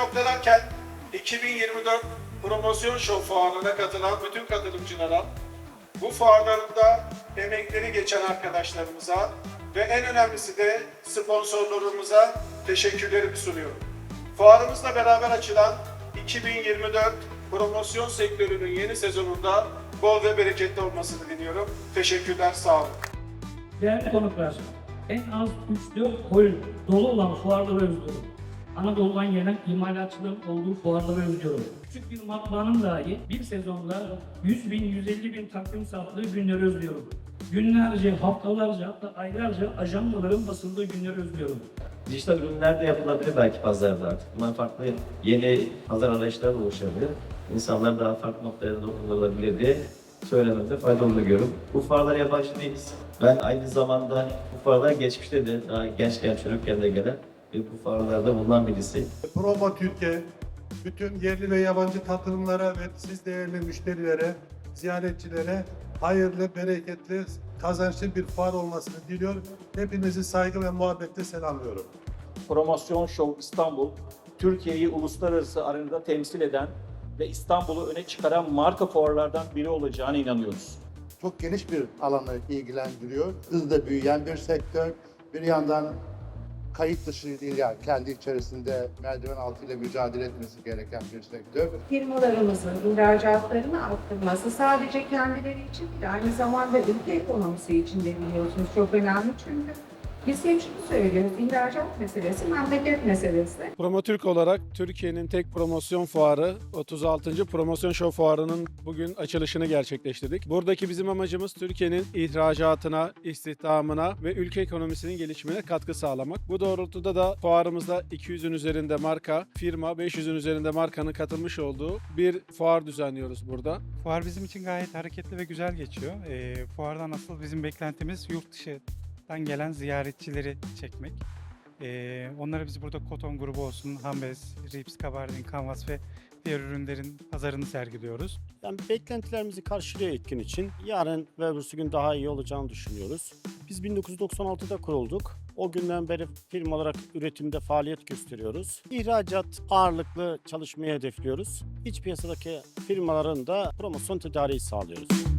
noktalarken 2024 promosyon show fuarına katılan bütün katılımcılara, bu fuarlarında emekleri geçen arkadaşlarımıza ve en önemlisi de sponsorlarımıza teşekkürlerimi sunuyorum. Fuarımızla beraber açılan 2024 promosyon sektörünün yeni sezonunda bol ve bereketli olmasını diliyorum. Teşekkürler, sağ olun. Değerli konuklar, en az 3-4 hol dolu olan fuarları özlüyorum. Anadolu'dan gelen imalatçıların olduğu fuarları özlüyorum. Küçük bir matbaanın dahi bir sezonda 100 bin, 150 bin takvim sattığı günleri özlüyorum. Günlerce, haftalarca hatta aylarca ajandaların basıldığı günleri özlüyorum. Dijital ürünler de yapılabilir belki pazarda artık. Bunlar farklı yeni pazar arayışları oluşabilir. İnsanlar daha farklı noktalara dokunulabilir diye söylememde fayda olduğunu görüyorum. Bu fuarlara yabancı değiliz. Ben aynı zamanda bu fuarlar geçmişte de daha gençken, çocukken de gelen bu fuarlarda bulunan birisi. Promo Türkiye, bütün yerli ve yabancı katılımlara ve siz değerli müşterilere, ziyaretçilere hayırlı, bereketli, kazançlı bir fuar olmasını diliyor. Hepinizi saygı ve muhabbetle selamlıyorum. Promosyon Show İstanbul, Türkiye'yi uluslararası arenada temsil eden ve İstanbul'u öne çıkaran marka fuarlardan biri olacağına inanıyoruz. çok geniş bir alanı ilgilendiriyor. Hızla büyüyen bir sektör. Bir yandan kayıt dışı değil yani kendi içerisinde merdiven altıyla mücadele etmesi gereken bir sektör. firmalarımızın ihracatlarını arttırması sadece kendileri için değil, aynı zamanda ülke ekonomisi için de biliyorsunuz çok önemli çünkü biz hep şunu söylüyoruz, ihracat meselesi memleket meselesi. Promotürk olarak Türkiye'nin tek promosyon fuarı 36. Promosyon Show Fuarı'nın bugün açılışını gerçekleştirdik. Buradaki bizim amacımız Türkiye'nin ihracatına, istihdamına ve ülke ekonomisinin gelişimine katkı sağlamak. Bu doğrultuda da fuarımızda 200'ün üzerinde marka, firma, 500'ün üzerinde markanın katılmış olduğu bir fuar düzenliyoruz burada. Fuar bizim için gayet hareketli ve güzel geçiyor. Ee, fuardan asıl bizim beklentimiz yurt dışından gelen ziyaretçileri çekmek. Ee, onlara biz burada Koton grubu olsun, Hambes, Rips, Kabardin, Canvas ve diğer ürünlerin pazarını sergiliyoruz. Yani beklentilerimizi karşılıyor etkin için. Yarın ve öbürsü gün daha iyi olacağını düşünüyoruz. Biz 1996'da kurulduk. O günden beri firma olarak üretimde faaliyet gösteriyoruz. İhracat ağırlıklı çalışmayı hedefliyoruz. İç piyasadaki firmaların da promosyon tedariği sağlıyoruz.